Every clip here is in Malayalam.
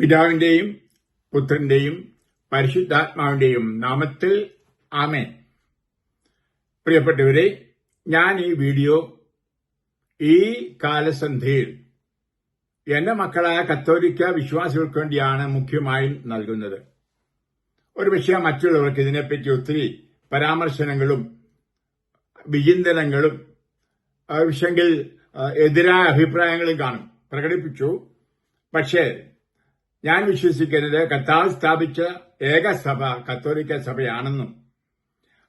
പിതാവിന്റെയും പുത്രന്റെയും പരിശുദ്ധാത്മാവിന്റെയും നാമത്തിൽ ആമേൻ. പ്രിയപ്പെട്ടവരെ ഞാൻ ഈ വീഡിയോ ഈ കാലസന്ധിയിൽ എന്റെ മക്കളായ കത്തോലിക്ക വിശ്വാസികൾക്ക് വേണ്ടിയാണ് മുഖ്യമായും നൽകുന്നത്. ഒരുപക്ഷെ മറ്റുള്ളവർക്ക് ഇതിനെപ്പറ്റി ഒത്തിരി പരാമർശനങ്ങളും വിചിന്തനങ്ങളും ആവശ്യമെങ്കിൽ എതിരായ അഭിപ്രായങ്ങളും കാണും പ്രകടിപ്പിച്ചു. പക്ഷേ ഞാൻ വിശ്വസിക്കുന്നത് കർത്താവ് സ്ഥാപിച്ച ഏക സഭ കത്തോലിക്ക സഭയാണെന്നും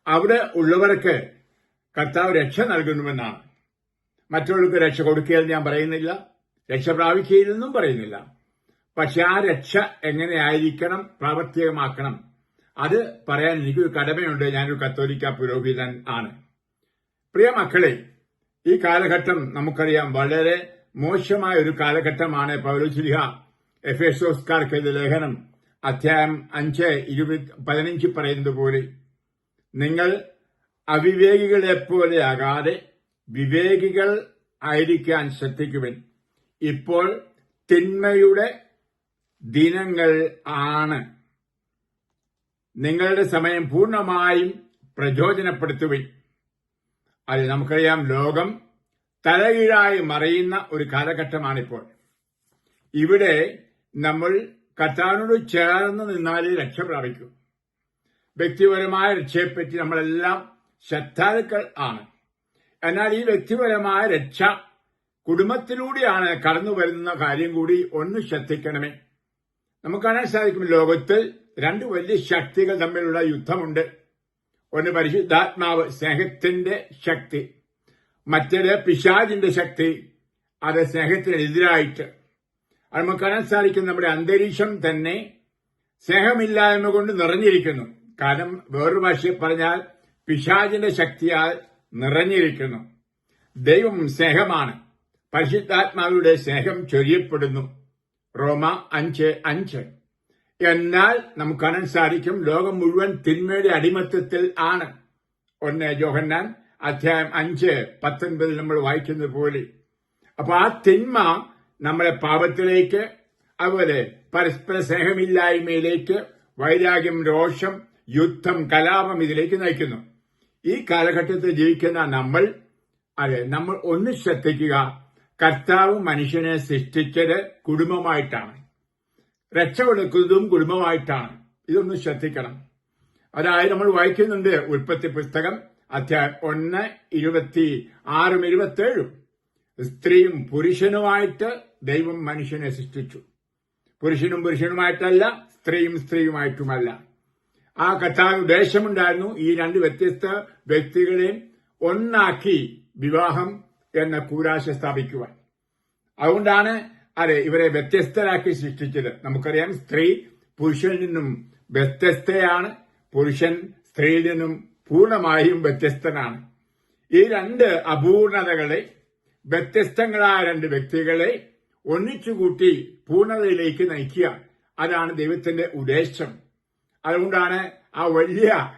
അവിടെ ഉള്ളവർക്ക് കർത്താവ് രക്ഷ നൽകുന്നുവെന്നാണ്. മറ്റുള്ളവർക്ക് രക്ഷ കൊടുക്കുകയെന്ന് ഞാൻ പറയുന്നില്ല രക്ഷ പ്രാപിക്കുകയില്ലെന്നും പറയുന്നില്ല. പക്ഷെ ആ രക്ഷ എങ്ങനെയായിരിക്കണം പ്രാവർത്തികമാക്കണം അത് പറയാൻ എനിക്കൊരു കടമയുണ്ട്. ഞാനൊരു കത്തോലിക്ക പുരോഹിതൻ ആണ്. പ്രിയ മക്കളെ ഈ കാലഘട്ടം നമുക്കറിയാം വളരെ മോശമായ ഒരു കാലഘട്ടമാണ് പൗലോസ്ലിഹ. എഫേസോസ്കാർക്ക് എഴുതിയ ലേഖനം അധ്യായം അഞ്ച് ഇരുപത് പതിനഞ്ച് പറയുന്നത് പോലെ നിങ്ങൾ അവിവേകികളെ പോലെയാകാതെ വിവേകികൾ ആയിരിക്കാൻ ശ്രദ്ധിക്കുവൻ. ഇപ്പോൾ തിന്മയുടെ ദിനങ്ങൾ ആണ്. നിങ്ങളുടെ സമയം പൂർണമായും പ്രചോദനപ്പെടുത്തുവിൻ. അത് നമുക്കറിയാം ലോകം തലകീഴായി മറിയുന്ന ഒരു കാലഘട്ടമാണിപ്പോൾ. ഇവിടെ നമ്മൾ കർത്താവിനോട് ചേർന്ന് നിന്നാലേ രക്ഷ പ്രാപിക്കൂ. വ്യക്തിപരമായ രക്ഷയെപ്പറ്റി നമ്മളെല്ലാം ശ്രദ്ധാലുക്കൾ ആണ്. എന്നാൽ ഈ വ്യക്തിപരമായ രക്ഷ കുടുംബത്തിലൂടെയാണ് കടന്നു വരുന്ന കാര്യം കൂടി ഒന്ന് ശ്രദ്ധിക്കണമേ. നമുക്ക് കാണാൻ സാധിക്കും ലോകത്തിൽ രണ്ട് വലിയ ശക്തികൾ തമ്മിലുള്ള യുദ്ധമുണ്ട്. ഒന്ന് പരിശുദ്ധാത്മാവ് സ്നേഹത്തിന്റെ ശക്തി. മറ്റേത് പിശാജിന്റെ ശക്തി അത് സ്നേഹത്തിനെതിരായിട്ട് നമുക്ക് കാണാൻ സാധിക്കും നമ്മുടെ അന്തരീക്ഷം തന്നെ സ്നേഹമില്ലായ്മ കൊണ്ട് നിറഞ്ഞിരിക്കുന്നു. കാരണം വേറൊരു ഭാഷയിൽ പറഞ്ഞാൽ പിശാചിന്റെ ശക്തിയാൽ നിറഞ്ഞിരിക്കുന്നു. ദൈവം സ്നേഹമാണ്. പരിശുദ്ധാത്മാവിയുടെ സ്നേഹം ചൊരിയപ്പെടുന്നു. റോമ അഞ്ച് അഞ്ച്. എന്നാൽ നമുക്ക് കാണാൻ സാധിക്കും ലോകം മുഴുവൻ തിന്മയുടെ അടിമത്തത്തിൽ ആണ്. ഒന്ന് ജോഹന്നാൻ അധ്യായം അഞ്ച് പത്തൊൻപതിൽ നമ്മൾ വായിക്കുന്നത് പോലെ. അപ്പൊ ആ തിന്മ നമ്മളെ പാപത്തിലേക്ക് അതുപോലെ പരസ്പര സ്നേഹമില്ലായ്മയിലേക്ക് വൈരാഗ്യം രോഷം യുദ്ധം കലാപം ഇതിലേക്ക് നയിക്കുന്നു. ഈ കാലഘട്ടത്തിൽ ജീവിക്കുന്ന നമ്മൾ അതെ നമ്മൾ ഒന്ന് ശ്രദ്ധിക്കുക. കർത്താവ് മനുഷ്യനെ സൃഷ്ടിച്ചത് കുടുംബമായിട്ടാണ്. രക്ഷപ്പെടുക്കുന്നതും കുടുംബമായിട്ടാണ്. ഇതൊന്ന് ശ്രദ്ധിക്കണം. അതായത് നമ്മൾ വായിക്കുന്നുണ്ട് ഉൽപ്പത്തി പുസ്തകം അധ്യായം ഒന്ന് ഇരുപത്തി ആറും ഇരുപത്തേഴും. സ്ത്രീയും പുരുഷനുമായിട്ട് ദൈവം മനുഷ്യനെ സൃഷ്ടിച്ചു. പുരുഷനും പുരുഷനുമായിട്ടല്ല സ്ത്രീയും സ്ത്രീയുമായിട്ടുമല്ല. ആ കഥാ ഉദ്ദേശമുണ്ടായിരുന്നു ഈ രണ്ട് വ്യത്യസ്ത വ്യക്തികളെയും ഒന്നാക്കി വിവാഹം എന്ന കൂരാശ സ്ഥാപിക്കുവാൻ. അതുകൊണ്ടാണ് അതെ ഇവരെ വ്യത്യസ്തരാക്കി സൃഷ്ടിച്ചത്. നമുക്കറിയാം സ്ത്രീ പുരുഷനിൽ നിന്നും വ്യത്യസ്തയാണ്. പുരുഷൻ സ്ത്രീയിൽ നിന്നും പൂർണമായും വ്യത്യസ്തനാണ്. ഈ രണ്ട് അപൂർണതകളെ വ്യത്യസ്തങ്ങളായ രണ്ട് വ്യക്തികളെ ഒന്നിച്ചുകൂട്ടി പൂർണതയിലേക്ക് നയിക്കുക. അതാണ് ദൈവത്തിന്റെ ഉദ്ദേശം. അതുകൊണ്ടാണ് ആ വലിയ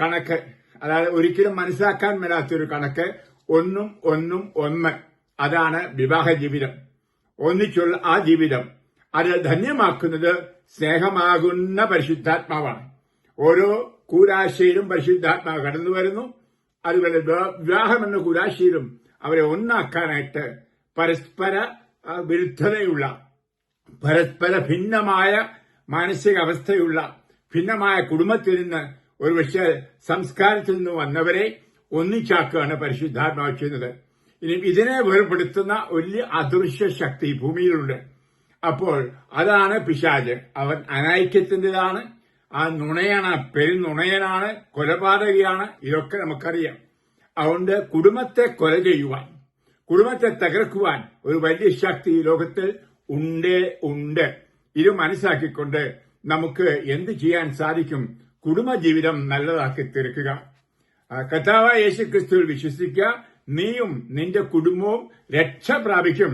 കണക്ക് അതായത് ഒരിക്കലും മനസ്സിലാക്കാൻ മേലാത്തൊരു കണക്ക് ഒന്നും ഒന്നും ഒന്ന്. അതാണ് വിവാഹ ജീവിതം. ഒന്നിച്ചുള്ള ആ ജീവിതം. അത് ധന്യമാക്കുന്നത് സ്നേഹമാകുന്ന പരിശുദ്ധാത്മാവാണ്. ഓരോ കൂരാശയിലും പരിശുദ്ധാത്മാവ് കടന്നു വരുന്നു അതുപോലെ വിവാഹം എന്ന കൂരാശയിലും അവരെ ഒന്നാക്കാനായിട്ട് പരസ്പര വിരുദ്ധതയുള്ള പരസ്പര ഭിന്നമായ മാനസികാവസ്ഥയുള്ള ഭിന്നമായ കുടുംബത്തിൽ നിന്ന് ഒരുപക്ഷെ സംസ്കാരത്തിൽ നിന്ന് വന്നവരെ ഒന്നിച്ചാക്കുകയാണ് പരിശുദ്ധാത്മാവ് ചെയ്യുന്നത്. ഇനി ഇതിനെ വേർപെടുത്തുന്ന വലിയ അദൃശ്യ ശക്തി ഭൂമിയിലുണ്ട്. അപ്പോൾ അതാണ് പിശാജ്. അവൻ അനൈക്യത്തിന്റെതാണ് ആ നുണയാണ് പെരുനുണയനാണ് കൊലപാതകയാണ്. ഇതൊക്കെ നമുക്കറിയാം. അതുകൊണ്ട് കുടുംബത്തെ കൊല ചെയ്യുവാൻ കുടുംബത്തെ തകർക്കുവാൻ ഒരു വലിയ ശക്തി ഈ ലോകത്തിൽ ഉണ്ട് ഉണ്ട്. ഇത് മനസ്സിലാക്കിക്കൊണ്ട് നമുക്ക് എന്ത് ചെയ്യാൻ സാധിക്കും? കുടുംബജീവിതം നല്ലതാക്കി തീർക്കുക. കഥാവായ യേശു ക്രിസ്തുവിൽ വിശ്വസിക്കുക നീയും നിന്റെ കുടുംബവും രക്ഷ പ്രാപിക്കും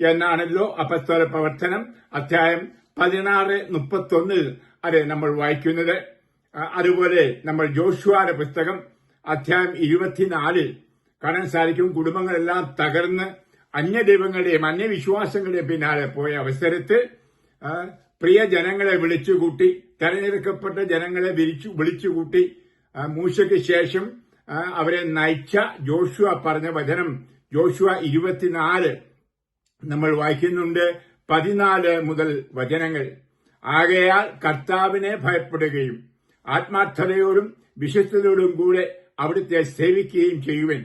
എന്നാണല്ലോ അപസ്തോല പ്രവർത്തനം അധ്യായം പതിനാറ് മുപ്പത്തൊന്നിൽ അതെ നമ്മൾ വായിക്കുന്നത്. അതുപോലെ നമ്മൾ ജോഷുവാന്റെ പുസ്തകം അധ്യായം ഇരുപത്തിനാലിൽ കാണാൻ സാധിക്കും കുടുംബങ്ങളെല്ലാം തകർന്ന് അന്യദൈവങ്ങളുടെയും അന്യവിശ്വാസങ്ങളുടെയും പിന്നാലെ പോയ അവസരത്തിൽ പ്രിയ ജനങ്ങളെ വിളിച്ചുകൂട്ടി തെരഞ്ഞെടുക്കപ്പെട്ട ജനങ്ങളെ വിളിച്ചു വിളിച്ചുകൂട്ടി മൂശയ്ക്ക് ശേഷം അവരെ നയിച്ച ജോഷുവ പറഞ്ഞ വചനം ജോഷുവ ഇരുപത്തിനാല് നമ്മൾ വായിക്കുന്നുണ്ട് പതിനാല് മുതൽ വചനങ്ങൾ. ആകയാൽ കർത്താവിനെ ഭയപ്പെടുകയും ആത്മാർത്ഥതയോടും വിശ്വസ്തയോടും കൂടെ അവിടുത്തെ സേവിക്കുകയും ചെയ്യുവൻ.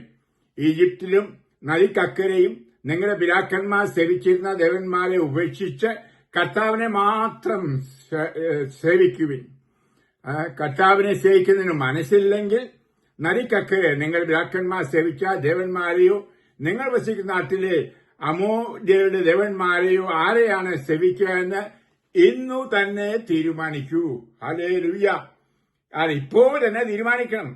ഈജിപ്തിലും നദിക്കക്കരെയും നിങ്ങളുടെ പിതാക്കന്മാർ സേവിച്ചിരുന്ന ദേവന്മാരെ ഉപേക്ഷിച്ച് കർത്താവിനെ മാത്രം സേവിക്കുവിൻ. കർത്താവിനെ സേവിക്കുന്നതിന് മനസ്സില്ലെങ്കിൽ നദിക്കക്കരെ നിങ്ങൾ പിതാക്കന്മാർ സേവിച്ച ദേവന്മാരെയോ നിങ്ങൾ വസിക്കുന്ന നാട്ടിലെ അമോര്യരുടെ ദേവന്മാരെയോ ആരെയാണ് സേവിക്കുക എന്ന് ഇന്നു തന്നെ തീരുമാനിക്കൂ. അലേ ലുയ്യ അത് ഇപ്പോൾ തന്നെ തീരുമാനിക്കണം.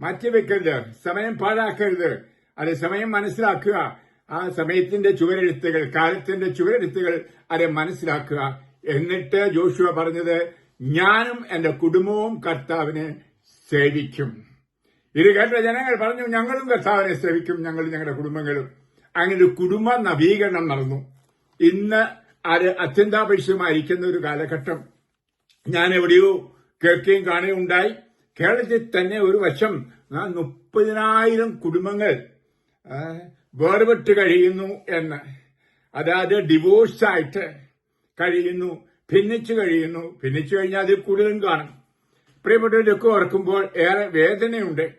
മാറ്റിവെക്കരുത്. സമയം പാഴാക്കരുത്. അത് സമയം മനസ്സിലാക്കുക. ആ സമയത്തിന്റെ ചുവരെഴുത്തുകൾ കാലത്തിന്റെ ചുവരെഴുത്തുകൾ അത് മനസ്സിലാക്കുക. എന്നിട്ട് ജോഷുവ പറഞ്ഞത് ഞാനും എന്റെ കുടുംബവും കർത്താവിനെ സേവിക്കും. ഇത് കേട്ട ജനങ്ങൾ പറഞ്ഞു ഞങ്ങളും കർത്താവിനെ സേവിക്കും. ഞങ്ങൾ ഞങ്ങളുടെ കുടുംബങ്ങളും. അങ്ങനെ ഒരു കുടുംബ നവീകരണം നടന്നു. ഇന്ന് അത് അത്യന്താപേക്ഷിതമായിരിക്കുന്ന ഒരു കാലഘട്ടം. ഞാൻ എവിടെയോ കേൾക്കുകയും കാണുകയും ഉണ്ടായി. കേരളത്തിൽ തന്നെ ഒരു വശം മുപ്പതിനായിരം കുടുംബങ്ങൾ വേർപെട്ട് കഴിയുന്നു എന്ന്. അതായത് ഡിവോഴ്സായിട്ട് കഴിയുന്നു ഭിന്നിച്ചു കഴിയുന്നു. ഭിന്നിച്ചു കഴിഞ്ഞാൽ അതിൽ കൂടുതലും കാണും. പ്രിയപ്പെട്ടവരൊക്കെ ഓർക്കുമ്പോൾ ഏറെ വേദനയുണ്ട്.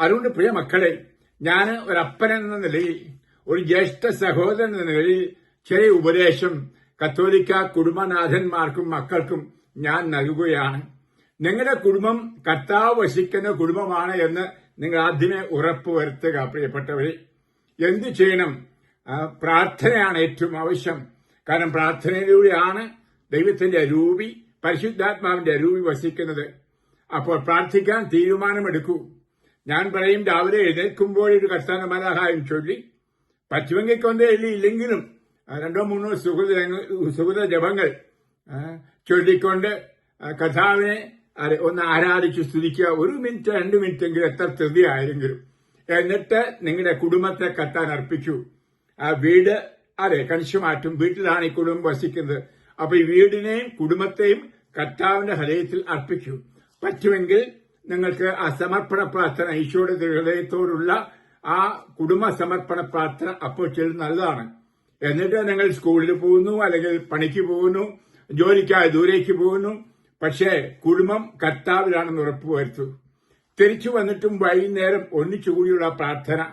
അതുകൊണ്ട് പ്രിയ മക്കളെ ഞാൻ ഒരപ്പൻ എന്ന നിലയിൽ ഒരു ജ്യേഷ്ഠ സഹോദരൻ എന്ന നിലയിൽ ചെറിയ ഉപദേശം കത്തോലിക്ക കുടുംബനാഥന്മാർക്കും മക്കൾക്കും ഞാൻ നൽകുകയാണ്. നിങ്ങളുടെ കുടുംബം കർത്താവ് വശിക്കുന്ന കുടുംബമാണ് എന്ന് നിങ്ങൾ ആദ്യമേ ഉറപ്പുവരുത്തുക പ്രിയപ്പെട്ടവരെ. എന്തു ചെയ്യണം? പ്രാർത്ഥനയാണ് ഏറ്റവും ആവശ്യം. കാരണം പ്രാർത്ഥനയിലൂടെയാണ് ദൈവത്തിന്റെ രൂപി പരിശുദ്ധാത്മാവിന്റെ രൂപി വസിക്കുന്നത്. അപ്പോൾ പ്രാർത്ഥിക്കാൻ തീരുമാനമെടുക്കൂ. ഞാൻ പറയും രാവിലെ എഴുന്നേൽക്കുമ്പോൾ ഒരു കർത്താനമലാഹായം ചൊല്ലി പറ്റുമെങ്കിൽ കൊണ്ട് ഇല്ലെങ്കിലും രണ്ടോ മൂന്നോ സുഹൃത സുഹൃത ജപങ്ങൾ ചൊല്ലിക്കൊണ്ട് അരെ- ഒന്ന് ആരാധിച്ച് സ്തുതിക്കുക. ഒരു മിനിറ്റ് രണ്ട് മിനിറ്റ് എങ്കിലും എത്ര ധൃതി ആയെങ്കിലും എന്നിട്ട് നിങ്ങളുടെ കുടുംബത്തെ കത്താൻ അർപ്പിച്ചു. ആ വീട് അതെ കണിശമാറ്റും വീട്ടിലാണ് ഈ കുടുംബം വസിക്കുന്നത്. അപ്പൊ ഈ വീടിനെയും കുടുംബത്തെയും കർത്താവിന്റെ ഹൃദയത്തിൽ അർപ്പിച്ചു. പറ്റുമെങ്കിൽ നിങ്ങൾക്ക് ആ സമർപ്പണ പ്രാർത്ഥന ഈശോയുടെ ഹൃദയത്തോടുള്ള ആ കുടുംബ സമർപ്പണ പ്രാർത്ഥന അപ്പോൾ ചെയ്ത് നല്ലതാണ്. എന്നിട്ട് നിങ്ങൾ സ്കൂളിൽ പോകുന്നു അല്ലെങ്കിൽ പണിക്ക് പോകുന്നു ജോലിക്കായി ദൂരേക്ക് പോകുന്നു പക്ഷേ കുടുംബം കർത്താവിലാണെന്ന് ഉറപ്പുവരുത്തു തിരിച്ചു വന്നിട്ടും വൈകുന്നേരം ഒന്നിച്ചു കൂടിയുള്ള പ്രാർത്ഥന.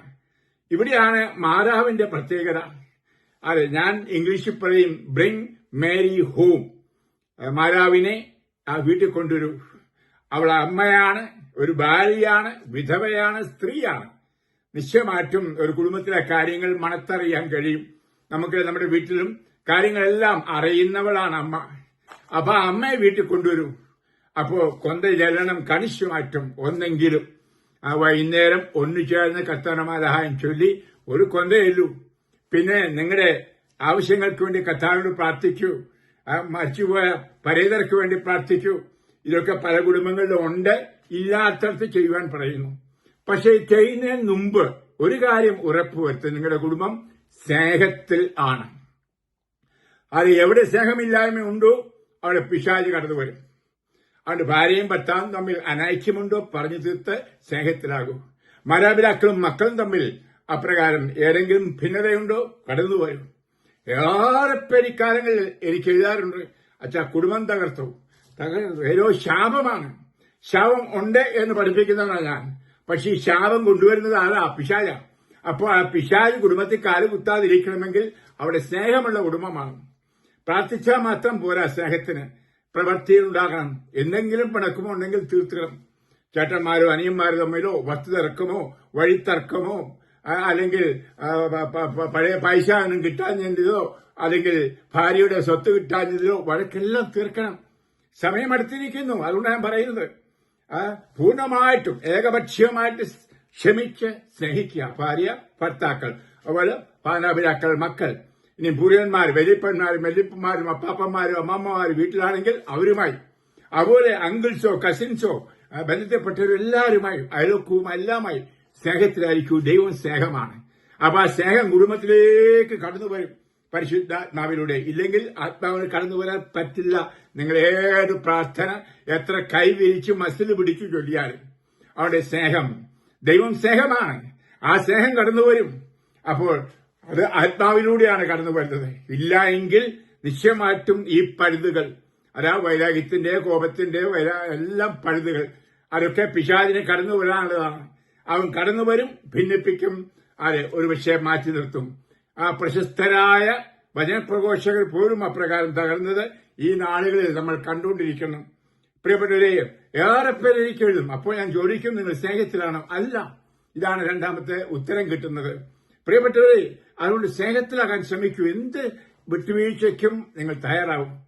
ഇവിടെയാണ് മാതാവിന്റെ പ്രത്യേകത. അതെ ഞാൻ ഇംഗ്ലീഷിൽ പറയും ബ്രിങ് മേരി ഹോം മാതാവിനെ ആ വീട്ടിൽ കൊണ്ടുവരൂ. അവൾ അമ്മയാണ് ഒരു ഭാര്യയാണ് വിധവയാണ് സ്ത്രീയാണ്. നിശ്ചയമായിട്ടും ഒരു കുടുംബത്തിലെ കാര്യങ്ങൾ മണത്തറിയാൻ കഴിയും. നമുക്ക് നമ്മുടെ വീട്ടിലും കാര്യങ്ങളെല്ലാം അറിയുന്നവളാണ് അമ്മ. അപ്പൊ അമ്മയെ വീട്ടിൽ കൊണ്ടുവരൂ. അപ്പോ കൊന്ത ചെല്ലണം മാറ്റും ഒന്നെങ്കിലും. ആ വൈകുന്നേരം ഒന്നു ചേർന്ന് കർത്തനമാലഹായം ചൊല്ലി ഒരു കൊന്തയല്ലൂ പിന്നെ നിങ്ങളുടെ ആവശ്യങ്ങൾക്ക് വേണ്ടി കർത്താവിനോട് പ്രാർത്ഥിക്കൂ. മരിച്ചുപോയ പരേതർക്ക് വേണ്ടി പ്രാർത്ഥിക്കൂ. ഇതൊക്കെ പല കുടുംബങ്ങളിലും ഉണ്ട്. ഇല്ലാത്തടത്ത് ചെയ്യുവാൻ പറയുന്നു. പക്ഷേ ചെയ്യുന്നതിന് മുമ്പ് ഒരു കാര്യം ഉറപ്പുവരുത്തും. നിങ്ങളുടെ കുടുംബം സ്നേഹത്തിൽ ആണ്. അത് എവിടെ സ്നേഹമില്ലായ്മ ഉണ്ടോ അവിടെ പിശാജ് കടന്നു വരും അതുകൊണ്ട് ഭാര്യയും ഭർത്താവും തമ്മിൽ അനൈക്യമുണ്ടോ പറഞ്ഞു തീർത്ത് സ്നേഹത്തിലാകും. മാതാപിതാക്കളും മക്കളും തമ്മിൽ അപ്രകാരം ഏതെങ്കിലും ഭിന്നതയുണ്ടോ കടന്നു വരും ഏറെ പേര് ഇക്കാലങ്ങളിൽ എനിക്ക് എഴുതാറുണ്ട് അച്ഛാ കുടുംബം തകർത്തു. തകർത്തു ഏതോ ശാപമാണ്. ശാപം ഉണ്ട് എന്ന് പഠിപ്പിക്കുന്നതാണ് ഞാൻ. പക്ഷെ ഈ ശാപം കൊണ്ടുവരുന്നത് ആ പിശാജ. അപ്പോൾ ആ പിശാജ് കുടുംബത്തിൽ കാലുകുത്താതിരിക്കണമെങ്കിൽ അവിടെ സ്നേഹമുള്ള കുടുംബമാണ്. പ്രാർത്ഥിച്ചാൽ മാത്രം പോരാ സ്നേഹത്തിന്. പ്രവൃത്തിയിലുണ്ടാകണം എന്തെങ്കിലും പിണക്കമോ ഉണ്ടെങ്കിൽ തീർത്തിടണം. ചേട്ടന്മാരോ അനിയന്മാരോ തമ്മിലോ വസ്തുതർക്കമോ വഴിത്തർക്കമോ ആ, അല്ലെങ്കിൽ പഴയ പൈസ ഒന്നും കിട്ടാഞ്ഞതോ അല്ലെങ്കിൽ ഭാര്യയുടെ സ്വത്ത് കിട്ടാഞ്ഞതിലോ വഴക്കെല്ലാം തീർക്കണം. സമയമെടുത്തിരിക്കുന്നു അതുകൊണ്ട് ഞാൻ പറയുന്നത് പൂർണമായിട്ടും ഏകപക്ഷീയമായിട്ട് ക്ഷമിച്ച് സ്നേഹിക്കുക. ഭാര്യ ഭർത്താക്കൾ അതുപോലെ പാനാപിതാക്കൾ മക്കൾ. ഇനി പൂർവന്മാർ വലിയപ്പന്മാരും വല്യപ്പന്മാരും അപ്പാപ്പന്മാരും അമ്മമ്മമാരും വീട്ടിലാണെങ്കിൽ അവരുമായി. അതുപോലെ അങ്കിൾസോ കസിൻസോ ബന്ധപ്പെട്ടവരെല്ലാവരുമായി അയൽവക്കവും എല്ലാമായി സ്നേഹത്തിലായിരിക്കും. ദൈവം സ്നേഹമാണ്. അപ്പൊ ആ സ്നേഹം കുടുംബത്തിലേക്ക് കടന്നു വരും പരിശുദ്ധാത്മാവിലൂടെ. ഇല്ലെങ്കിൽ ആത്മാവിന് കടന്നു വരാൻ പറ്റില്ല. നിങ്ങൾ ഏത് പ്രാർത്ഥന എത്ര കൈവിരിച്ച് മസിൽ പിടിച്ചു ചൊല്ലിയാലും അവിടെ സ്നേഹം. ദൈവം സ്നേഹമാണ്. ആ സ്നേഹം കടന്നു വരും. അപ്പോൾ അത് ആത്മാവിലൂടെയാണ് കടന്നു വരുന്നത്. ഇല്ല എങ്കിൽ നിശ്ചയമായിട്ടും ഈ പഴുതുകൾ അതാ വൈരാഗ്യത്തിന്റെ കോപത്തിന്റെ എല്ലാം പഴുതുകൾ അതൊക്കെ പിശാചിനെ കടന്നു വരാനുള്ളതാണ്. അവൻ കടന്നു വരും ഭിന്നിപ്പിക്കും അതെ ഒരുപക്ഷെ മാറ്റി നിർത്തും. ആ പ്രശസ്തരായ വചനപ്രഘോഷകർ പോലും അപ്രകാരം തകർന്നത് ഈ നാളുകളിൽ നമ്മൾ കണ്ടുകൊണ്ടിരിക്കണം. പ്രിയപ്പെട്ടവരെ ഏറെ പേര് എഴുതും. അപ്പോൾ ഞാൻ ചോദിക്കും നിങ്ങൾ സ്നേഹത്തിലാണോ? അല്ല. ഇതാണ് രണ്ടാമത്തെ ഉത്തരം കിട്ടുന്നത്. പ്രിയപ്പെട്ടവരെ അതുകൊണ്ട് സ്നേഹത്തിലാകാൻ ശ്രമിക്കൂ. എന്ത് വിട്ടുവീഴ്ചയ്ക്കും നിങ്ങൾ തയ്യാറാവും.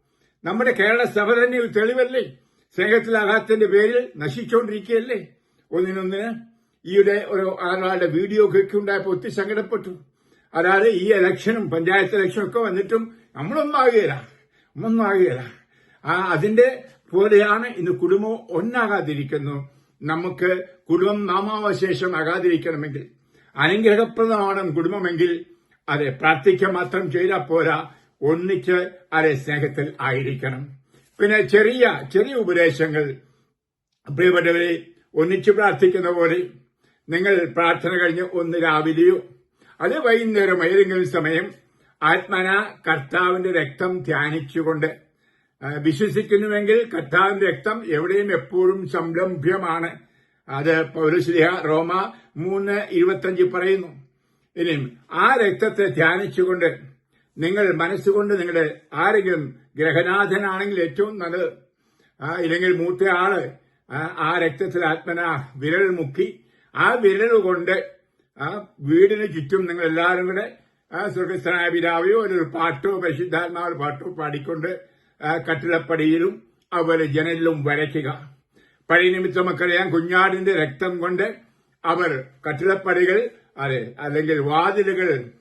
നമ്മുടെ കേരള സഭ തന്നെ ഒരു തെളിവല്ലേ? സ്നേഹത്തിലാകാത്തതിന്റെ പേരിൽ നശിച്ചുകൊണ്ടിരിക്കുകയല്ലേ? ഒന്നിനൊന്നിന് ഈയിടെ ഒരു ആളുടെ വീഡിയോ ഒക്കെ ഉണ്ടായപ്പോൾ ഒത്തിരി സങ്കടപ്പെട്ടു. അതായത് ഈ ഇലക്ഷനും പഞ്ചായത്ത് ഇലക്ഷനും ഒക്കെ വന്നിട്ടും നമ്മളൊന്നും ആകുകയില്ല. ഒന്നും ആകുകയില്ല. ആ അതിന്റെ പോലെയാണ് ഇന്ന് കുടുംബം ഒന്നാകാതിരിക്കുന്നു. നമുക്ക് കുടുംബം നാമാവശേഷം ആകാതിരിക്കണമെങ്കിൽ അനുഗ്രഹപ്രദമാണ് കുടുംബമെങ്കിൽ അതെ പ്രാർത്ഥിക്കുക മാത്രം ചെയ്താൽ പോരാ. ഒന്നിച്ച് അതെ സ്നേഹത്തിൽ ആയിരിക്കണം. പിന്നെ ചെറിയ ചെറിയ ഉപദേശങ്ങൾ. പ്രിയപ്പെട്ടവരെ ഒന്നിച്ച് പ്രാർത്ഥിക്കുന്ന പോലെ നിങ്ങൾ പ്രാർത്ഥന കഴിഞ്ഞ് ഒന്ന് രാവിലെയോ അത് വൈകുന്നേരം ഏതെങ്കിലും സമയം ആത്മന കർത്താവിന്റെ രക്തം ധ്യാനിച്ചുകൊണ്ട് വിശ്വസിക്കുന്നുവെങ്കിൽ കർത്താവിന്റെ രക്തം എവിടെയും എപ്പോഴും സംരംഭ്യമാണ്. അത് പൗരശ്രീഹ റോമ മൂന്ന് ഇരുപത്തഞ്ച് പറയുന്നു. ഇനിയും ആ രക്തത്തെ ധ്യാനിച്ചുകൊണ്ട് നിങ്ങൾ മനസ്സുകൊണ്ട് നിങ്ങളുടെ ആരെങ്കിലും ഗ്രഹനാഥനാണെങ്കിൽ ഏറ്റവും നല്ലത്. ഇല്ലെങ്കിൽ മൂത്ത ആൾ ആ, രക്തത്തിൽ ആത്മന വിരൽ മുക്കി ആ വിരൽ കൊണ്ട് ആ വീടിന് ചുറ്റും നിങ്ങൾ എല്ലാവരും കൂടെ ആ സ്വർഗസ്ഥനായ പിതാവയോ ഒരു പാട്ടോ പരിശുദ്ധാത്മാവ് പാട്ടോ പാടിക്കൊണ്ട് കട്ടിലപ്പടിയിലും അതുപോലെ ജനലിലും വരയ്ക്കുക. പഴയ നിമിത്തം മക്കളെയാൻ കുഞ്ഞാടിന്റെ രക്തം കൊണ്ട് അവർ കട്ടിളപ്പടികൾ അതെ അല്ലെങ്കിൽ വാതിലുകൾ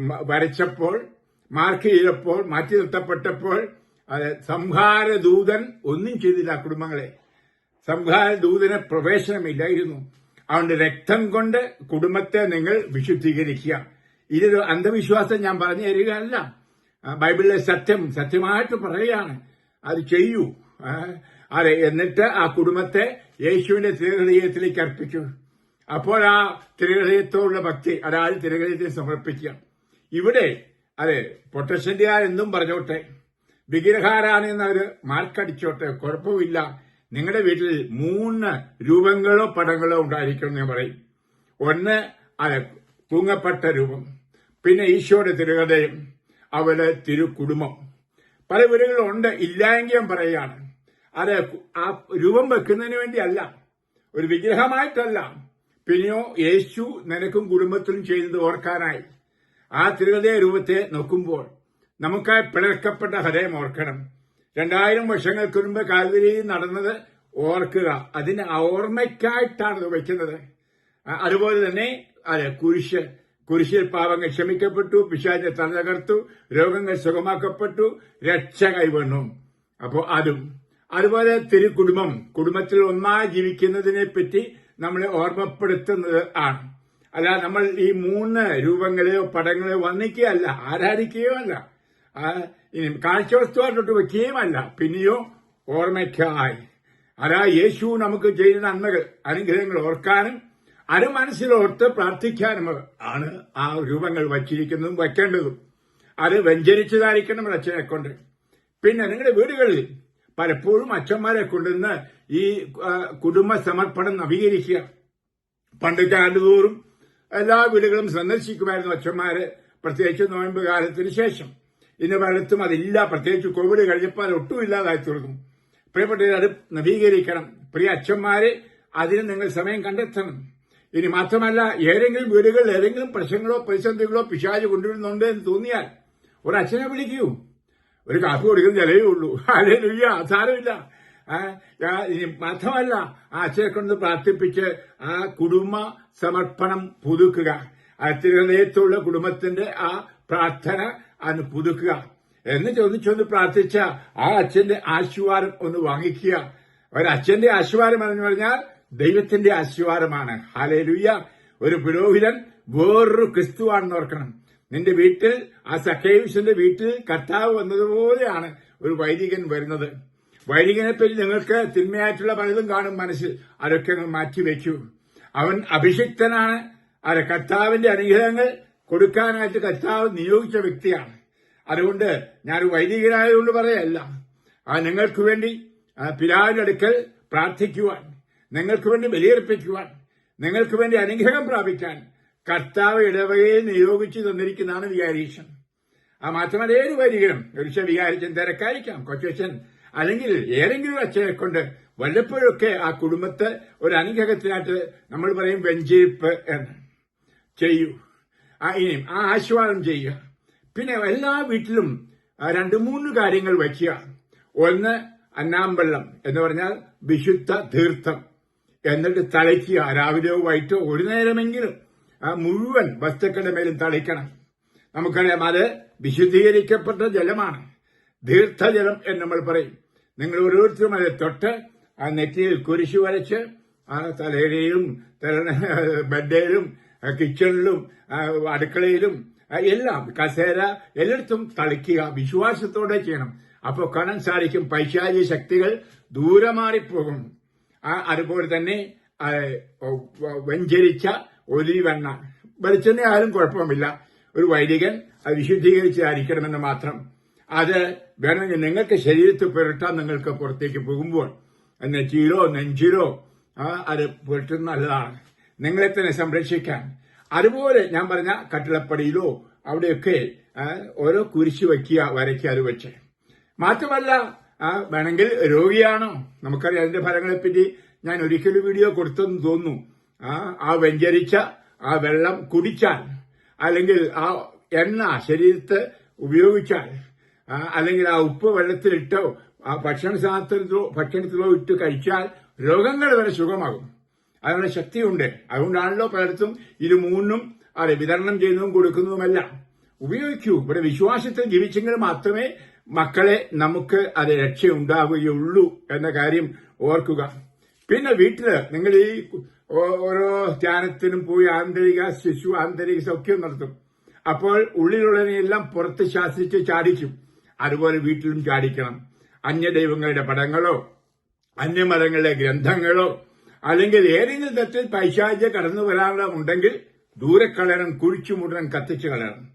വരച്ചപ്പോൾ മാർക്ക് ചെയ്തപ്പോൾ മാറ്റി നിർത്തപ്പെട്ടപ്പോൾ അത് സംഹാരദൂതൻ ഒന്നും ചെയ്തില്ല കുടുംബങ്ങളെ. കുടുംബങ്ങളെ സംഹാരദൂതന് പ്രവേശനമില്ലായിരുന്നു. അതുകൊണ്ട് രക്തം കൊണ്ട് കുടുംബത്തെ നിങ്ങൾ വിശുദ്ധീകരിക്കുക. ഇതൊരു അന്ധവിശ്വാസം ഞാൻ പറഞ്ഞു തരികയല്ല. ബൈബിളിലെ സത്യം സത്യമായിട്ട് പറയുകയാണ്. അത് ചെയ്യൂ. അതെ എന്നിട്ട് ആ കുടുംബത്തെ യേശുവിന്റെ തിരുഹൃദയത്തിലേക്ക് അർപ്പിച്ചു അപ്പോൾ ആ തിരുഹൃദയത്തോടുള്ള ഭക്തി അതായത് തിരുഹൃദയത്തെ സമർപ്പിക്കുക. ഇവിടെ അതെ പൊട്ടശന്റിയാർ എന്നും പറഞ്ഞോട്ടെ വിഗ്രഹാരാണെന്ന് അവർ മാർക്കടിച്ചോട്ടെ കുഴപ്പമില്ല. നിങ്ങളുടെ വീട്ടിൽ മൂന്ന് രൂപങ്ങളോ പടങ്ങളോ ഉണ്ടായിരിക്കണം ഞാൻ പറയും. ഒന്ന് അതെ തൂങ്ങപ്പെട്ട രൂപം പിന്നെ ഈശോയുടെ തിരുഹൃദയം അവരുടെ തിരുക്കുടുംബം പല വീടുകളിലും ഉണ്ട് ഇല്ലായെങ്കിൽ ഞാൻ പറയുകയാണ്. അത് ആ രൂപം വെക്കുന്നതിന് വേണ്ടിയല്ല ഒരു വിഗ്രഹമായിട്ടല്ല പിന്നെയോ യേശു നിനക്കും കുടുംബത്തിലും ചെയ്തത് ഓർക്കാനായി. ആ തിരുഹൃദയ രൂപത്തെ നോക്കുമ്പോൾ നമുക്കായി പിളർക്കപ്പെട്ട ഹൃദയം ഓർക്കണം. രണ്ടായിരം വർഷങ്ങൾക്ക് മുൻപ് കാൽവരിയിൽ നടന്നത് ഓർക്കുക. അതിന് ഓർമ്മയ്ക്കായിട്ടാണ് ഇത് വയ്ക്കുന്നത്. അതുപോലെ തന്നെ അതെ കുരിശ്. കുരിശിൽ പാവങ്ങൾ ക്ഷമിക്കപ്പെട്ടു പിശാചെ തകർത്തു രോഗങ്ങൾ സുഖമാക്കപ്പെട്ടു രക്ഷ കൈവന്നു. അപ്പോ അതും. അതുപോലെ തിരുക്കുടുംബം കുടുംബത്തിൽ ഒന്നായി ജീവിക്കുന്നതിനെ പറ്റി നമ്മളെ ഓർമ്മപ്പെടുത്തുന്നത് ആണ്. അല്ല നമ്മൾ ഈ മൂന്ന് രൂപങ്ങളെയോ പടങ്ങളെയോ വന്നിക്കുകയല്ല ആരാധിക്കുകയോ അല്ല. ഇനി കാഴ്ചവസ്തുവായിട്ടോട്ട് വെക്കുകയുമല്ല പിന്നെയോ ഓർമ്മയ്ക്കായി. അതാ യേശു നമുക്ക് ചെയ്ത നന്മകൾ അനുഗ്രഹങ്ങൾ ഓർക്കാനും അത് മനസ്സിലോർത്ത് പ്രാർത്ഥിക്കാനും ആണ് ആ രൂപങ്ങൾ വച്ചിരിക്കുന്നതും വയ്ക്കേണ്ടതും. അത് വ്യഞ്ചരിച്ചതായിരിക്കണം അച്ഛനെ കൊണ്ട് പിന്നെ നിങ്ങളുടെ വീടുകളിൽ പലപ്പോഴും അച്ഛന്മാരെ കൊണ്ടുവന്ന് ഈ കുടുംബ സമർപ്പണം നവീകരിക്കുക. പണ്ട് ചാണ്ടുതോറും എല്ലാ വീടുകളും സന്ദർശിക്കുമായിരുന്നു അച്ഛന്മാര് പ്രത്യേകിച്ച് നോയമ്പ് കാലത്തിന് ശേഷം. ഇന്ന് പലയിടത്തും അതില്ല. പ്രത്യേകിച്ച് കോവിഡ് കഴിഞ്ഞപ്പോൾ ഒട്ടും ഇല്ലാതായി തീർന്നു. പ്രിയപ്പെട്ട അത് നവീകരിക്കണം. പ്രിയ അച്ഛന്മാരെ അതിന് നിങ്ങൾ സമയം കണ്ടെത്തണം. ഇനി മാത്രമല്ല ഏതെങ്കിലും വീടുകളിൽ ഏതെങ്കിലും പ്രശ്നങ്ങളോ പ്രതിസന്ധികളോ പിശാജ് കൊണ്ടുവരുന്നുണ്ട് എന്ന് തോന്നിയാൽ ഒരു അച്ഛനെ വിളിക്കൂ. ഒരു കാപ്പി കൊടുക്കുന്ന ചിലവേ ഉള്ളൂ. ആ, ഇനി മാത്രമല്ല ആ അച്ഛനെ കൊണ്ട് പ്രാർത്ഥിപ്പിച്ച് ആ കുടുംബ സമർപ്പണം പുതുക്കുക. തിരുഹൃദയത്തുള്ള കുടുംബത്തിന്റെ ആ പ്രാർത്ഥന അന്ന് പുതുക്കുക. എന്ന് ചോദിച്ചൊന്ന് പ്രാർത്ഥിച്ച ആ അച്ഛന്റെ ആശീർവാദം ഒന്ന് വാങ്ങിക്കുക. ഒരച്ഛന്റെ ആശീർവാദം എന്ന് പറഞ്ഞാൽ ദൈവത്തിന്റെ ആശീർവാദമാണ്. ഹാലേലുയ്യ ഒരു പുരോഹിതൻ വേറൊരു ക്രിസ്തുവാണെന്ന് ഓർക്കണം. നിന്റെ വീട്ടിൽ ആ സഖേവിസിന്റെ വീട്ടിൽ കർത്താവ് വന്നതുപോലെയാണ് ഒരു വൈദികൻ വരുന്നത്. വൈദികനെ പറ്റി നിങ്ങൾക്ക് തിന്മയായിട്ടുള്ള പലതും കാണും മനസ്സിൽ. അതൊക്കെ മാറ്റിവെക്കൂ അവൻ അഭിഷിക്തനാണ്. അല്ല കർത്താവിന്റെ അനുഗ്രഹങ്ങൾ കൊടുക്കാനായിട്ട് കർത്താവ് നിയോഗിച്ച വ്യക്തിയാണ്. അതുകൊണ്ട് ഞാൻ വൈദികനായതുകൊണ്ട് പറയല്ല. ആ നിങ്ങൾക്ക് വേണ്ടി പിതാവിന്റെ അടുക്കൽ പ്രാർത്ഥിക്കുവാൻ നിങ്ങൾക്ക് വേണ്ടി ബലിയർപ്പിക്കുവാൻ നിങ്ങൾക്ക് വേണ്ടി അനുഗ്രഹം പ്രാപിക്കാൻ കർത്താവ് ഇടവകയെ നിയോഗിച്ചു തന്നിരിക്കുന്നതാണ് വികാരീക്ഷൻ ആ മാത്രമല്ല ഏത് വരികയും ഒരു വികാരിച്ചൻ തിരക്കായിരിക്കാം. കൊച്ചച്ഛൻ അല്ലെങ്കിൽ ഏതെങ്കിലും അച്ഛനെ കൊണ്ട് വല്ലപ്പോഴൊക്കെ ആ കുടുംബത്തെ ഒരു അനുഗ്രഹത്തിനായിട്ട് നമ്മൾ പറയും വെഞ്ചിരിപ്പ് എന്ന്. ചെയ്യൂ. ആ ഇനിയും ആ ആശ്വാസം ചെയ്യുക. പിന്നെ എല്ലാ വീട്ടിലും രണ്ട് മൂന്ന് കാര്യങ്ങൾ വയ്ക്കുക. ഒന്ന് അന്നാമ്പള്ളം എന്ന് പറഞ്ഞാൽ വിശുദ്ധ തീർത്ഥം എന്നിട്ട് തളയ്ക്കുക രാവിലെയോ വൈകിട്ടോ ഒരു നേരമെങ്കിലും. ആ മുഴുവൻ വസ്തുക്കളുടെ മേലും തളിക്കണം. നമുക്കറിയാം അത് വിശുദ്ധീകരിക്കപ്പെട്ട ജലമാണ്. ദീർത്ഥജലം എന്ന് നമ്മൾ പറയും. നിങ്ങൾ ഓരോരുത്തരും അത് തൊട്ട് ആ നെറ്റിയിൽ കുരിശു വരച്ച് ആ തലയിലും തല ബെഡിലും കിച്ചണിലും അടുക്കളയിലും എല്ലാം കസേര എല്ലായിടത്തും തളിക്കുക വിശ്വാസത്തോടെ ചെയ്യണം. അപ്പോൾ കാണാൻ സാധിക്കും പൈശാചി ശക്തികൾ ദൂരെ ആ, അതുപോലെ തന്നെ വെഞ്ചരിച്ച ഒലിവെണ്ണ വെളിച്ചെണ്ണ ആയാലും കുഴപ്പമില്ല. ഒരു വൈദികൻ അത് വിശുദ്ധീകരിച്ചായിരിക്കണമെന്ന് മാത്രം. അത് വേണമെങ്കിൽ നിങ്ങൾക്ക് ശരീരത്തിൽ പുരട്ടാൻ നിങ്ങൾക്ക് പുറത്തേക്ക് പോകുമ്പോൾ നെറ്റിയിലോ നെഞ്ചിലോ അത് പുരട്ടുന്നത് നല്ലതാണ്. നിങ്ങളെ തന്നെ സംരക്ഷിക്കാൻ. അതുപോലെ ഞാൻ പറഞ്ഞ കട്ടിളപ്പടിയിലോ അവിടെയൊക്കെ ഓരോ കുരിശ് വയ്ക്കുക വരയ്ക്കുക അത് വെച്ച്. മാത്രമല്ല വേണമെങ്കിൽ രോഗിയാണോ? നമുക്കറിയാം അതിന്റെ ഫലങ്ങളെപ്പറ്റി. ഞാൻ ഒരിക്കലും വീഡിയോ കൊടുത്തെന്ന് തോന്നുന്നു. ആ വ്യഞ്ചരിച്ച ആ വെള്ളം കുടിച്ചാൽ അല്ലെങ്കിൽ ആ എണ്ണ ശരീരത്തെ ഉപയോഗിച്ചാൽ അല്ലെങ്കിൽ ആ ഉപ്പ് വെള്ളത്തിലിട്ടോ ആ ഭക്ഷണ സാധനത്തിലോ ഭക്ഷണത്തിലോ ഇട്ട് കഴിച്ചാൽ രോഗങ്ങൾ വരെ സുഖമാകും. അതിനുള്ള ശക്തിയുണ്ട്. അതുകൊണ്ടാണല്ലോ പലയിടത്തും ഇത് മൂന്നും അതെ വിതരണം ചെയ്യുന്നതും കൊടുക്കുന്നതുമല്ല. ഉപയോഗിക്കൂ. ഇവിടെ വിശ്വാസത്തിൽ ജീവിച്ചെങ്കിൽ മാത്രമേ മക്കളെ നമുക്ക് അത് രക്ഷയുണ്ടാവുകയുള്ളൂ എന്ന കാര്യം ഓർക്കുക. പിന്നെ വീട്ടിൽ നിങ്ങൾ ഈ ഓരോ ധ്യാനത്തിനും പോയി ആന്തരിക ശിശു ആന്തരിക സൗഖ്യം നടത്തും. അപ്പോൾ ഉള്ളിലുള്ളതിനെല്ലാം പുറത്ത് ശാസിച്ച് ചാടിക്കും. അതുപോലെ വീട്ടിലും ചാടിക്കണം. അന്യദൈവങ്ങളുടെ പടങ്ങളോ അന്യമതങ്ങളുടെ ഗ്രന്ഥങ്ങളോ അല്ലെങ്കിൽ ഏതെങ്കിലും തരത്തിൽ പൈശാചിക കടന്നു വരാനുള്ള ഉണ്ടെങ്കിൽ ദൂരെ കളയണം കുഴിച്ചു മുടണം കത്തിച്ചു കളയണം.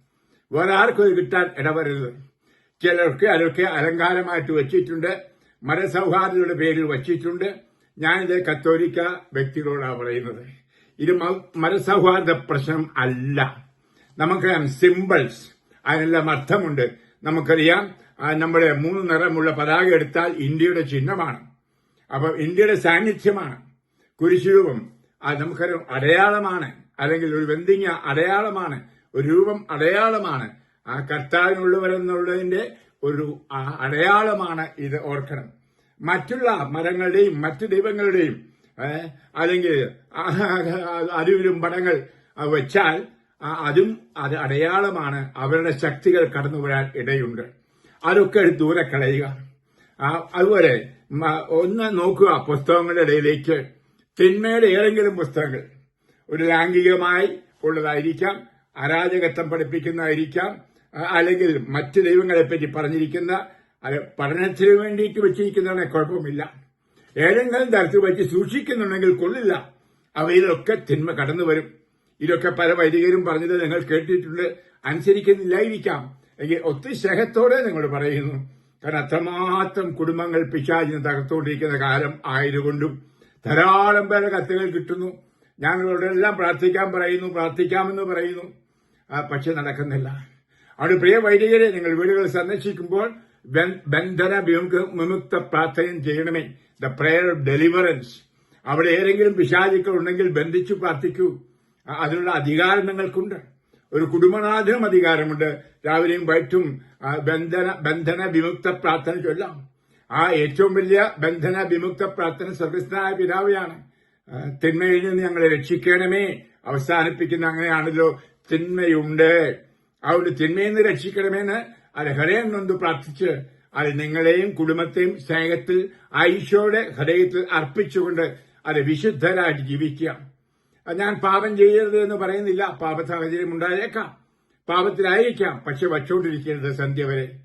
വേറെ ആർക്കും ഇത് കിട്ടാൻ ഇടവരരുത്. ചിലർക്ക് അതൊക്കെ അലങ്കാരമായിട്ട് വെച്ചിട്ടുണ്ട് മതസൗഹാർദ്ദയുടെ പേരിൽ വച്ചിട്ടുണ്ട്. ഞാനിത് കത്തോലിക്ക വ്യക്തികളോടാണ് പറയുന്നത്. ഇത് മതസൗഹാർദ്ദ പ്രശ്നം അല്ല. നമുക്കറിയാം സിമ്പിൾസ് അതിനെല്ലാം അർത്ഥമുണ്ട്. നമുക്കറിയാം നമ്മുടെ മൂന്ന് നിറമുള്ള പതാക എടുത്താൽ ഇന്ത്യയുടെ ചിഹ്നമാണ്. അപ്പൊ ഇന്ത്യയുടെ സാന്നിധ്യമാണ്. കുരിശുരൂപം അത് നമുക്കറിയാം അടയാളമാണ്. അല്ലെങ്കിൽ ഒരു വെന്തിങ്ങ അടയാളമാണ്. ഒരു രൂപം അടയാളമാണ്. ആ കർത്താവിനുള്ളവരെന്നുള്ളതിന്റെ ഒരു അടയാളമാണ് ഇത് ഓർക്കണം. മറ്റുള്ള മരങ്ങളുടെയും മറ്റു ദൈവങ്ങളുടെയും അല്ലെങ്കിൽ അരുവിലും പടങ്ങൾ വെച്ചാൽ അതും അത് അടയാളമാണ്. അവരുടെ ശക്തികൾ കടന്നു വരാൻ ഇടയുണ്ട്. അതൊക്കെ ദൂരെ കളയുക. അതുപോലെ ഒന്ന് നോക്കുക പുസ്തകങ്ങളുടെ ഇടയിലേക്ക്. തിന്മയുടെ ഏതെങ്കിലും പുസ്തകങ്ങൾ ഒരു ലാംഗികമായി ഉള്ളതായിരിക്കാം അരാജകത്വം പഠിപ്പിക്കുന്നതായിരിക്കാം അല്ലെങ്കിൽ മറ്റ് ദൈവങ്ങളെപ്പറ്റി പറഞ്ഞിരിക്കുന്ന അത് പഠനത്തിന് വേണ്ടിയിട്ട് വെച്ചിരിക്കുന്നതാണ്. കുഴപ്പമില്ല. ഏതെങ്കിലും തരത്തിൽ വെച്ച് സൂക്ഷിക്കുന്നുണ്ടെങ്കിൽ കൊള്ളില്ല. അവയിലൊക്കെ തിന്മ കടന്നു വരും. ഇതൊക്കെ പല വൈദികരും പറഞ്ഞത് നിങ്ങൾ കേട്ടിട്ടുണ്ട്. അനുസരിക്കുന്നില്ലായിരിക്കാം. എങ്കിൽ ഒത്തിരി സ്നേഹത്തോടെ നിങ്ങൾ പറയുന്നു. കാരണം അത്രമാത്രം കുടുംബങ്ങൾ പിശാചിന് തകർത്തുകൊണ്ടിരിക്കുന്ന കാലം ആയതുകൊണ്ടും ധാരാളം പേരെ കത്തുകൾ കിട്ടുന്നു. ഞങ്ങളോടെല്ലാം പ്രാർത്ഥിക്കാൻ പറയുന്നു പ്രാർത്ഥിക്കാമെന്ന് പറയുന്നു. പക്ഷെ നടക്കുന്നില്ല. അവിടെ പ്രിയ വൈദികരെ നിങ്ങൾ വീടുകൾ സന്ദർശിക്കുമ്പോൾ ബന്ധന വിമുക്ത പ്രാർത്ഥനയും ചെയ്യണമേ ദ പ്രയർ ഓഫ് ഡെലിവറൻസ് അവിടെ ഏതെങ്കിലും പിശാചുക്കൾ ഉണ്ടെങ്കിൽ ബന്ധിച്ചു പ്രാർത്ഥിക്കൂ. അതിനുള്ള അധികാരം നിങ്ങൾക്കുണ്ട് ഒരു കുടുംബനാഥനും അധികാരമുണ്ട്. രാവിലെയും വൈറ്റും ബന്ധന ബന്ധന വിമുക്ത പ്രാർത്ഥന ചൊല്ലാം. ആ ഏറ്റവും വലിയ ബന്ധന വിമുക്ത പ്രാർത്ഥന സ്വർഗസ്ഥനായ പിതാവിയാണ്. തിന്മയിൽ നിന്ന് ഞങ്ങളെ രക്ഷിക്കണമേ. അവസാനിപ്പിക്കുന്ന അങ്ങനെയാണല്ലോ തിന്മയുണ്ട്. അതുകൊണ്ട് തിന്മയിൽ നിന്ന് രക്ഷിക്കണമെന്ന് ഹൃദയം നൊന്ന് പ്രാർത്ഥിച്ച് അത് നിങ്ങളെയും കുടുംബത്തെയും സ്നേഹത്തിൽ ഐശോയുടെ ഹൃദയത്തിൽ അർപ്പിച്ചുകൊണ്ട് അത് വിശുദ്ധരായിട്ട് ജീവിക്കുക. ഞാൻ പാപം ചെയ്യരുത് എന്ന് പറയുന്നില്ല. പാപ സാഹചര്യം ഉണ്ടായേക്കാം. പാപത്തിലായിരിക്കാം. പക്ഷെ വച്ചുകൊണ്ടിരിക്കരുത് സന്ധ്യ വരെ.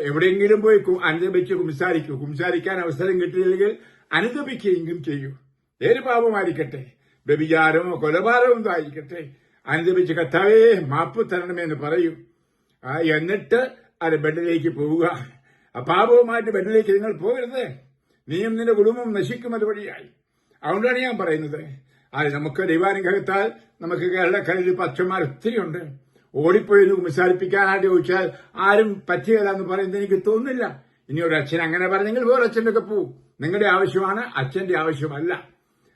എവിടെയെങ്കിലും പോയി അനുദപിച്ച് കുംസാരിക്കൂ. കുംസാരിക്കാൻ അവസരം കിട്ടിയില്ലെങ്കിൽ അനുദപിക്കുകയെങ്കിലും ചെയ്യൂ. ഏത് പാപമായിരിക്കട്ടെ? വ്യഭിചാരമോ കൊലപാതകമോ ആയിരിക്കട്ടെ? അനുദപിച്ച് കർത്താവേ മാപ്പ് തരണമെന്ന് പറയൂ. എന്നിട്ട് അത് ബെഡിലേക്ക് പോവുക. ആ പാപവുമായിട്ട് ബെഡിലേക്ക് നിങ്ങൾ പോകരുത്. നീയും നിന്റെ കുടുംബം നശിക്കും അതുവഴിയായി. അതുകൊണ്ടാണ് ഞാൻ പറയുന്നത്. അത് നമുക്ക് ദൈവാനുഗ്രഹത്താൽ നമുക്ക് കേരളക്കരയിൽ അച്ഛന്മാർ ഒത്തിരി ഉണ്ട് ഓടിപ്പോയി ഒന്ന് കുമ്പസാരിപ്പിക്കാനായിട്ട് ചോദിച്ചാൽ ആരും പറ്റിയതല്ല എന്ന് പറയുന്നത് എനിക്ക് തോന്നുന്നില്ല. ഇനി ഒരു അച്ഛൻ അങ്ങനെ പറഞ്ഞെങ്കിൽ വേറെ അച്ഛന്റെ ഒക്കെ പോവും. നിങ്ങളുടെ ആവശ്യമാണ് അച്ഛന്റെ ആവശ്യമല്ല.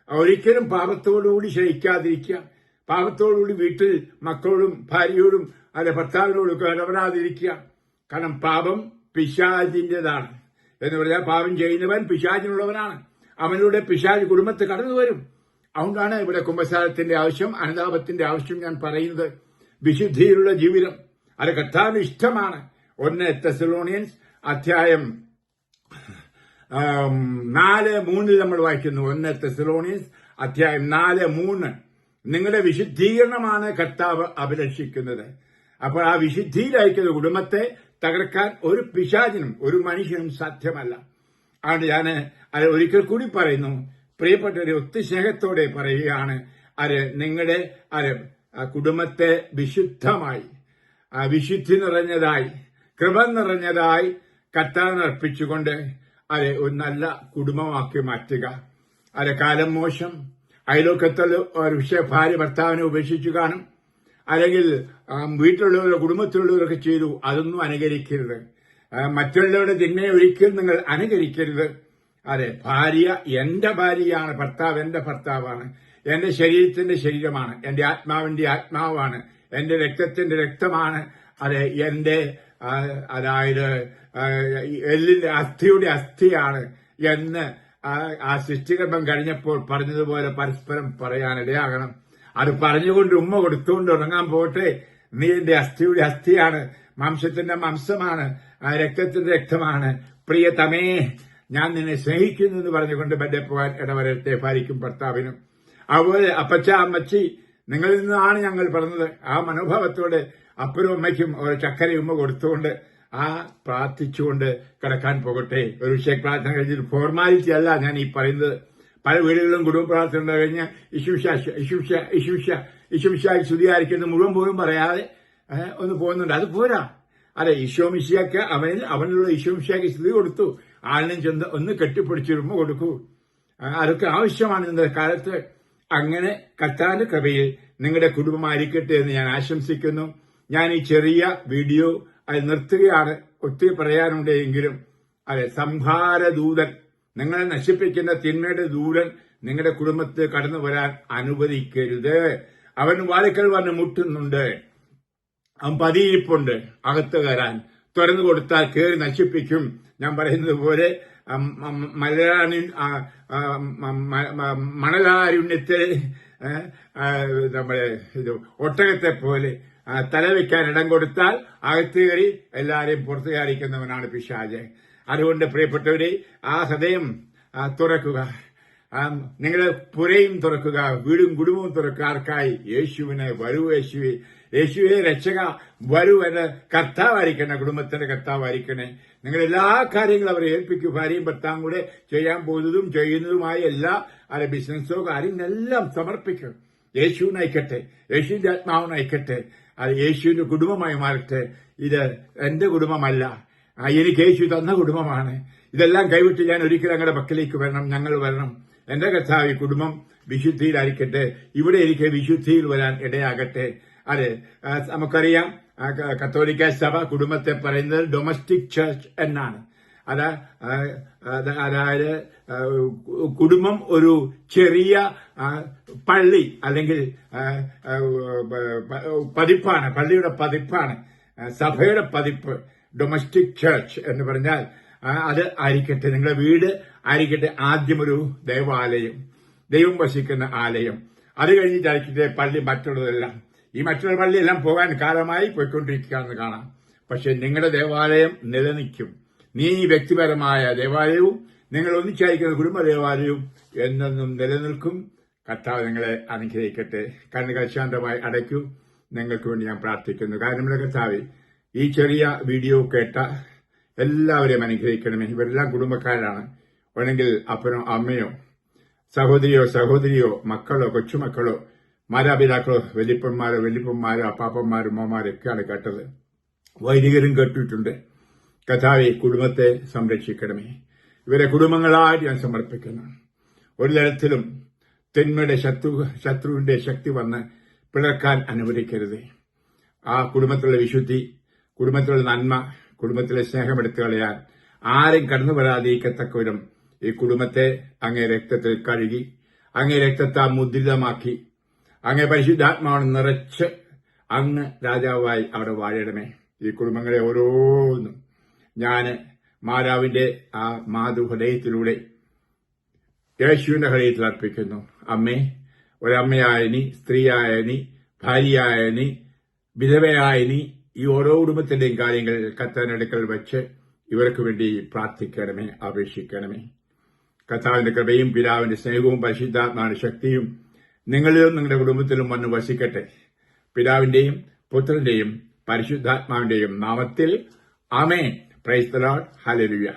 ഒരിക്കലും പാപത്തോടുകൂടി ശയിക്കാതിരിക്കുക. പാപത്തോടുകൂടി വീട്ടിൽ മക്കളോടും ഭാര്യയോടും അല്ലെ ഭർത്താവിനോടും ഇടപെടാതിരിക്കുക കാരണം പാപം പിശാചിന്റേതാണ് എന്ന് പറഞ്ഞാൽ പാപം ചെയ്യുന്നവൻ പിശാചിനുള്ളവനാണ്. അവനിലൂടെ പിശാജ് കുടുംബത്തെ കടന്നു വരും. അതുകൊണ്ടാണ് ഇവിടെ കുംഭസാരത്തിന്റെ ആവശ്യം അനുതാപത്തിന്റെ ആവശ്യം ഞാൻ പറയുന്നത്. വിശുദ്ധിയിലുള്ള ജീവിതം. അത് കർത്താവിന് ഇഷ്ടമാണ്. ഒന്ന് തെസലോണിയൻസ് അധ്യായം നാല് മൂന്നിൽ നമ്മൾ വായിക്കുന്നു. ഒന്ന് തെസലോണിയൻസ് അധ്യായം നാല് മൂന്ന്. നിങ്ങളുടെ വിശുദ്ധീകരണമാണ് കർത്താവ് അഭിലഷിക്കുന്നത്. അപ്പോൾ ആ വിശുദ്ധിയിലയക്കുന്ന കുടുംബത്തെ തകർക്കാൻ ഒരു പിശാചിനും ഒരു മനുഷ്യനും സാധ്യമല്ല. അതുകൊണ്ട് ഞാൻ ഒരിക്കൽ കൂടി പറയുന്നു. പ്രിയപ്പെട്ടവരെ ഒരു സ്നേഹത്തോടെ പറയുകയാണ് അത് നിങ്ങളുടെ അത് കുടുംബത്തെ വിശുദ്ധമായി വിശുദ്ധി നിറഞ്ഞതായി കൃപ നിറഞ്ഞതായി കത്താനർപ്പിച്ചുകൊണ്ട് അത് ഒരു നല്ല കുടുംബമാക്കി മാറ്റുക. അത് കാലം മോശം അയലോക്കത്തിൽ ഒരു പക്ഷേ ഭാര്യ ഭർത്താവിനെ ഉപേക്ഷിച്ചു കാണും. അല്ലെങ്കിൽ വീട്ടിലുള്ളവരോ കുടുംബത്തിലുള്ളവരൊക്കെ ചെയ്തു. അതൊന്നും അനുകരിക്കരുത്. മറ്റുള്ളവരുടെ തിന്മയെ ഒരിക്കലും നിങ്ങൾ അനുകരിക്കരുത്. അതെ ഭാര്യ എന്റെ ഭാര്യയാണ് ഭർത്താവ് എന്റെ ഭർത്താവാണ്. എന്റെ ശരീരത്തിന്റെ ശരീരമാണ്. എന്റെ ആത്മാവിന്റെ ആത്മാവാണ്. എന്റെ രക്തത്തിന്റെ രക്തമാണ്. അതെ എന്റെ അതായത് എല്ലിന്റെ അസ്ഥിയുടെ അസ്ഥിയാണ് എന്ന് ആ സൃഷ്ടികർമ്മം കഴിഞ്ഞപ്പോൾ പറഞ്ഞതുപോലെ പരസ്പരം പറയാനിടയാകണം. അത് പറഞ്ഞുകൊണ്ട് ഉമ്മ കൊടുത്തുകൊണ്ട് ഉറങ്ങാൻ പോട്ടെ. നീ എന്റെ അസ്ഥിയുടെ അസ്ഥിയാണ്. മാംസത്തിന്റെ മാംസമാണ്. രക്തത്തിന്റെ രക്തമാണ്. പ്രിയതമേ ഞാൻ നിന്നെ സ്നേഹിക്കുന്നു എന്ന് പറഞ്ഞുകൊണ്ട് ബെഡെ പോകാൻ ഇടവരത്തെ ഭാര്യയ്ക്കും ഭർത്താവിനും. അതുപോലെ അപ്പച്ച അമ്മച്ചി നിങ്ങളിൽ നിന്നാണ് ഞങ്ങൾ പറഞ്ഞത് ആ മനോഭാവത്തോടെ അപ്പനും അമ്മയ്ക്കും ഒരു ചക്കര ഉമ്മ കൊടുത്തുകൊണ്ട് ആ പ്രാർത്ഥിച്ചുകൊണ്ട് കിടക്കാൻ പോകട്ടെ. ഒരു വിഷയ പ്രാർത്ഥന കഴിഞ്ഞൊരു ഫോർമാലിറ്റി അല്ല ഞാൻ ഈ പറയുന്നത്. പല വീടുകളിലും കുടുംബ പ്രാർത്ഥന കഴിഞ്ഞാൽ ഇശുഷ ഇശുഷ ഇശുഷ ഇശുഷായി സ്തുതിയായിരിക്കുന്ന മുഴുവൻ പോലും പറയാതെ ഒന്ന് പോകുന്നുണ്ട്. അത് പോരാ. അതെ ഈശോമിശിയാക്ക് അവനിൽ അവനുള്ള ഈശോമിശിയാക്ക് സ്തുതി കൊടുത്തു. ആളിനും ചെന്ന് ഒന്ന് കെട്ടിപ്പിടിച്ചിരുമ്പോ കൊടുക്കൂ. അതൊക്കെ ആവശ്യമാണ് ഇന്നത്തെ കാലത്ത്. അങ്ങനെ കത്താന്റെ കൃപയിൽ നിങ്ങളുടെ കുടുംബമായിരിക്കട്ടെ എന്ന് ഞാൻ ആശംസിക്കുന്നു. ഞാൻ ഈ ചെറിയ വീഡിയോ അത് നിർത്തുകയാണ്. ഒത്തിരി പറയാനുണ്ട് എങ്കിലും അതെ സംഹാരദൂതൻ നിങ്ങളെ നശിപ്പിക്കുന്ന തിന്മയുടെ ദൂരൻ നിങ്ങളുടെ കുടുംബത്തിൽ കടന്നു വരാൻ അനുവദിക്കരുത്. അവൻ വാതിക്കൽ വന്ന് മുട്ടുന്നുണ്ട്. അവൻ പതിയിരിപ്പുണ്ട്. അകത്ത് കയറാൻ. തുറന്നു കൊടുത്താൽ കയറി നശിപ്പിക്കും. ഞാൻ പറയുന്നത് പോലെ മലയാളി മണലാരുണ്യത്തെ നമ്മുടെ ഇത് ഒട്ടകത്തെ പോലെ തലവെക്കാൻ തല വെക്കാൻ ഇടം കൊടുത്താൽ അകത്ത് കയറി എല്ലാരെയും പുറത്തു കയറിക്കുന്നവനാണ് പിശാജ് അതുകൊണ്ട് പ്രിയപ്പെട്ടവരെ. ആ ഹൃദയം തുറക്കുക. നിങ്ങളുടെ പുരയും തുറക്കുക വീടും കുടുംബവും തുറക്കുക. ആർക്കായി? യേശുവിനെ വരൂ യേശുവെ. യേശുവെ രക്ഷക വരൂ എന്ന കർത്താവായിരിക്കണേ കുടുംബത്തിന്റെ കർത്താവായിരിക്കണേ നിങ്ങൾ എല്ലാ കാര്യങ്ങളും അവരെ ഏൽപ്പിക്കും. ഭാര്യയും ഭർത്താവും കൂടെ ചെയ്യാൻ പോകുന്നതും ചെയ്യുന്നതുമായ എല്ലാ അല്ലെ ബിസിനസ്സോ കാര്യങ്ങളെല്ലാം സമർപ്പിക്കും. യേശുവിനയക്കട്ടെ യേശുവിന്റെ ആത്മാവിനയക്കട്ടെ അത് യേശുവിന്റെ കുടുംബമായി മാറട്ടെ. ഇത് എന്റെ കുടുംബമല്ല. എനിക്ക് യേശു തന്ന കുടുംബമാണ്. ഇതെല്ലാം കൈവിട്ട് ഞാൻ ഒരിക്കലും ഞങ്ങളുടെ പക്കലേക്ക് വരണം ഞങ്ങൾ വരണം. എന്റെ കർത്താവ് ഈ കുടുംബം വിശുദ്ധിയിലായിരിക്കട്ടെ. ഇവിടെ എനിക്ക് വിശുദ്ധിയിൽ വരാൻ ഇടയാകട്ടെ. അതെ നമുക്കറിയാം കത്തോലിക്ക സഭ കുടുംബത്തെ പറയുന്നത് ഡൊമസ്റ്റിക് ചർച്ച് എന്നാണ്. അത് അതായത് കുടുംബം ഒരു ചെറിയ പള്ളി അല്ലെങ്കിൽ പതിപ്പാണ്. പള്ളിയുടെ പതിപ്പാണ്. സഭയുടെ പതിപ്പ്. ഡൊമസ്റ്റിക് ചർച്ച് എന്ന് പറഞ്ഞാൽ അത് ആയിരിക്കട്ടെ. നിങ്ങളുടെ വീട് ആയിരിക്കട്ടെ. ആദ്യം ഒരു ദേവാലയം ദൈവം വസിക്കുന്ന ആലയം. അത് കഴിഞ്ഞിട്ടായിരിക്കട്ടെ പള്ളി മറ്റുള്ളതെല്ലാം. ഈ മറ്റുള്ള പള്ളിയെല്ലാം പോകാൻ കാലമായി പോയിക്കൊണ്ടിരിക്കുകയാണെന്ന് കാണാം. പക്ഷെ നിങ്ങളുടെ ദേവാലയം നിലനിൽക്കും. നീ വ്യക്തിപരമായ ദേവാലയവും നിങ്ങൾ ഒന്നിച്ചായിരിക്കുന്ന കുടുംബ ദേവാലയവും എന്നെന്നും നിലനിൽക്കും. കർത്താവ് നിങ്ങളെ അനുഗ്രഹിക്കട്ടെ. കണ്ണുകൾ ശാന്തമായി അടയ്ക്കൂ. നിങ്ങൾക്ക് വേണ്ടി ഞാൻ പ്രാർത്ഥിക്കുന്നു. കാരണം കർത്താവ് ഈ ചെറിയ വീഡിയോ കേട്ട എല്ലാവരെയും അനുഗ്രഹിക്കണമേ. ഇവരെല്ലാം കുടുംബക്കാരാണ്. വേണമെങ്കിൽ അപ്പനോ അമ്മയോ സഹോദരിയോ സഹോദരിയോ മക്കളോ കൊച്ചുമക്കളോ മാതാപിതാക്കളോ വലിപ്പന്മാരോ വലിപ്പന്മാരോ അപ്പാപ്പന്മാരോ ഉമ്മമാരൊക്കെയാണ് കേട്ടത്. വൈദികരും കേട്ടിട്ടുണ്ട്. കഥാവി കുടുംബത്തെ സംരക്ഷിക്കണമേ. ഇവരെ കുടുംബങ്ങളായിട്ട് ഞാൻ സമർപ്പിക്കുന്നു. ഒരു തരത്തിലും തിന്മയുടെ ശത്രു ശത്രുവിന്റെ ശക്തി വന്ന് പിളർക്കാൻ അനുവദിക്കരുത്. ആ കുടുംബത്തിലുള്ള വിശുദ്ധി കുടുംബത്തിലുള്ള നന്മ കുടുംബത്തിലെ സ്നേഹം എടുത്തു കളയാൻ ആരും കടന്നു വരാതിരിക്കത്തക്കവരും ഈ കുടുംബത്തെ അങ്ങേ രക്തത്തിൽ കഴുകി അങ്ങേ രക്തത്തെ മുദ്രിതമാക്കി. അങ്ങേ പരിശുദ്ധാത്മാവ് നിറച്ച് അങ്ങ് രാജാവായി അവിടെ വാഴണമേ. ഈ കുടുംബങ്ങളെ ഓരോന്നും ഞാൻ മാതാവിന്റെ ആ മാതൃഹൃദയത്തിലൂടെ യേശുവിന്റെ ഹൃദയത്തിൽ അർപ്പിക്കുന്നു. അമ്മേ ഒരമ്മയായ നീ സ്ത്രീയായ നീ ഭാര്യയായ നീ വിധവയായ നീ ഈ ഓരോ കുടുംബത്തിന്റെയും കാര്യങ്ങൾ കത്താനടുക്കൽ വെച്ച് ഇവർക്ക് വേണ്ടി പ്രാർത്ഥിക്കണമേ അപേക്ഷിക്കണമേ. കർത്താവിന്റെ കൃപയും പിതാവിന്റെ സ്നേഹവും പരിശുദ്ധാത്മാവിന്റെ ശക്തിയും നിങ്ങളിലും നിങ്ങളുടെ കുടുംബത്തിലും വന്ന് വസിക്കട്ടെ. പിതാവിന്റെയും പുത്രന്റെയും പരിശുദ്ധാത്മാവിന്റെയും നാമത്തിൽ ആമേൻ. പ്രൈസ് ഹലരുയ